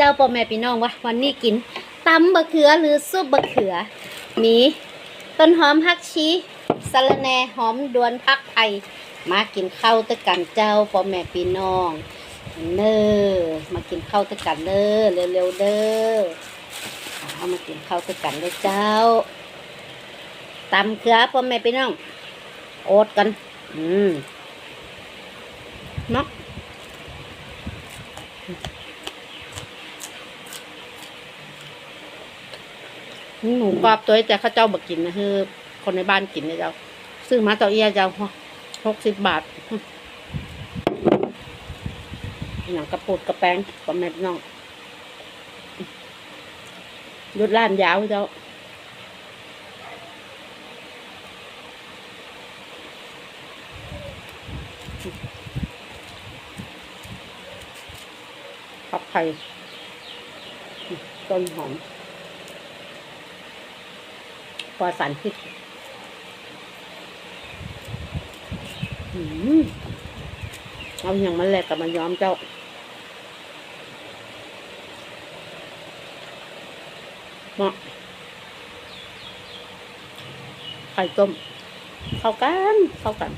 เจ้าพ่อแม่พี่น้องวะวันนี้กินตำบะเขือหรือซุปบะเขือ มีต้นหอมฮักชีสะระแหน่หอมดวนพักไทยมากินข้าวตะกันเจ้าพ่อแม่พี่น้อง เนอมากินข้าวตะกันเด้อเร็วๆเด้อเอามากินข้าวตะกันเลยเจ้าตำเขือพ่อแม่พี่น้อง โอดกัน อืมเนาะ หมูกรอบตัวแต่เข้าเจ้าบักกินนะคือคนในบ้านกินนี่ยเจ้า ซื้อมาเจ้าเอียเจ้าหกสิบบาทหนังกระปุดกระแปงกับแม่น้องยุดล้านยาวเจ้าผักไข่ต้นหอม ปลอดสารพิษเอาอย่างมันแหลกกับมันย้อมเจ้าเนาะไข่ต้ม เข้ากัน เข้ากัน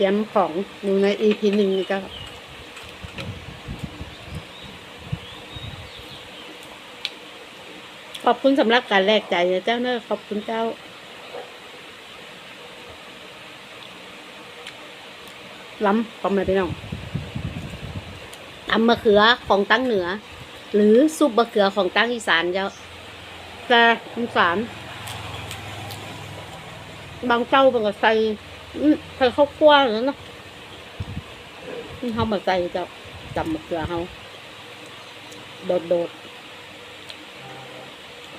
ตรียมของอยู่ใน EP หนึ่งนี่ก็ขอบคุณสำหรับการแลกใจนะเจ้าเนอขอบคุณเจ้า ล้ำขอบมาไปน้องตำมะเขือของตั้งเหนือ หรือซุปมะเขือของตั้งอีสานเจ้าแต่อีสานบางเจ้าบางก็ใส่ ใส่ข้าวกล้วยแล้วเนาะนี่เขามาใส่จะจำมะเขือเขาโดดโดด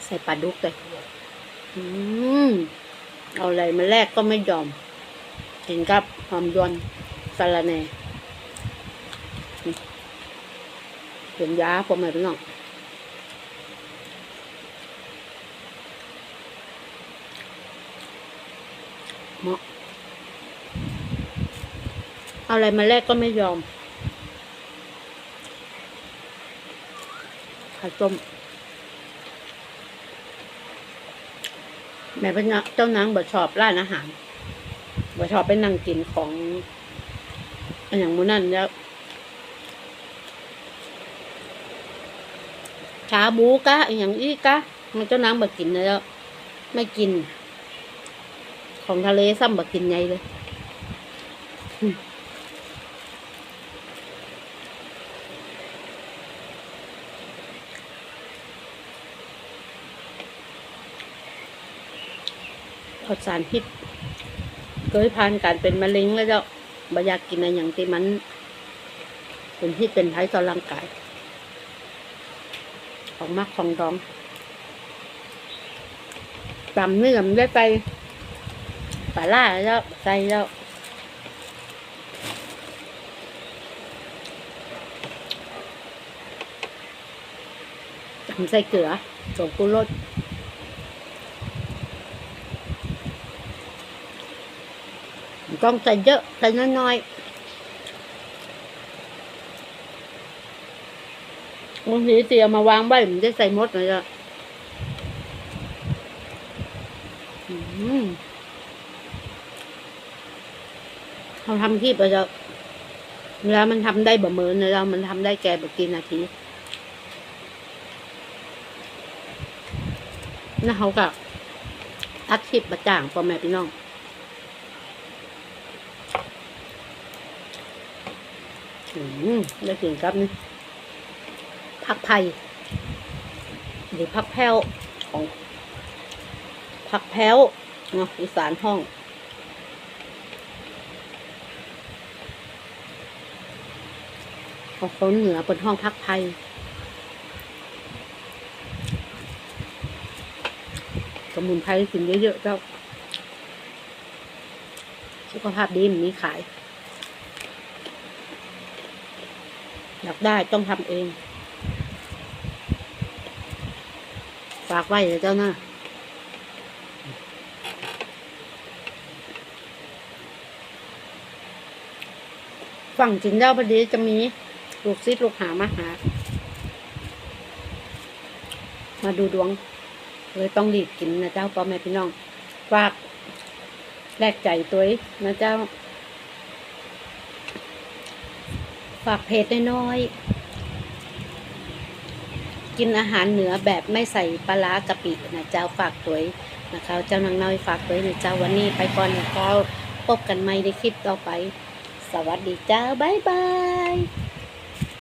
ใส่ปลาดุกเลยอืมเอาอะไรมาแลกก็ไม่ยอมกินกับหอมยวนสาระแหน่อืมเป็นยาผมไม่เป็นหรอกเหมาะ อาอะไรมาแลกก็ไม่ยอมไข่ต้มแม่เป็นเจ้านางบ่ชอบร้านอาหารบ่ชอบไปนั่งกินของอย่างมูนั่นแล้วชาบูกะอย่างอี้กะมันเจ้านางบ่กินแล้วไม่กิน ของทะเลซ้ำบ่กินไงเลย ปลอดสารพิษเคยผ่านการเป็นมะเร็งแล้วเจ้าบอยากกินอะไรอย่างที่มันเป็นพิษเป็นภัยต่อร่างกาย ของมักของดองตำเนื้อมได้ไปปลาล่าแล้วใส่แล้วตำใส่เกลือสงกุรส ต้องใส่เยอะใส่น้อยๆบางทีเตียมาวางไว้มันจะใส่มดเลยจ้ะเขาทำคลิปอะจ้ะแล้วมันทำได้แบบเหมือนแล้วมันทำได้แก่แบบกี่นาทีแล้วเขาก็ทัดคลิปประจ่างพ่อแม่พี่น้อง อืมได้ถึงครับนี่ผักไผ่หรือผักแพ้วของผักแพ้วเนาะอีสานห้องของคนเหนือบนห้องพักไผ่สมุนไพรกินเยอะๆเจ้า สุขภาพดีมันมีขาย อยากได้ต้องทำเอง ฝากไว้เลยเจ้านะฝั่งจินเจ้าพอดีจะมีลูกซิดลูกหามาหา มาดูดวง เลยต้องรีบกินนะเจ้าพ่อแม่พี่น้องฝากแลกใจตัวนะเจ้า ฝากเพจน้อยๆ กินอาหารเหนือแบบไม่ใส่ปลาร้ากะปินะเจ้าฝากตัวนะคะ เจ้านางน้อยฝากตัวเองนะเจ้าวันนี้ไปก่อนนะเจ้าพบกันใหม่ในคลิปต่อไป สวัสดีเจ้า บ๊ายบาย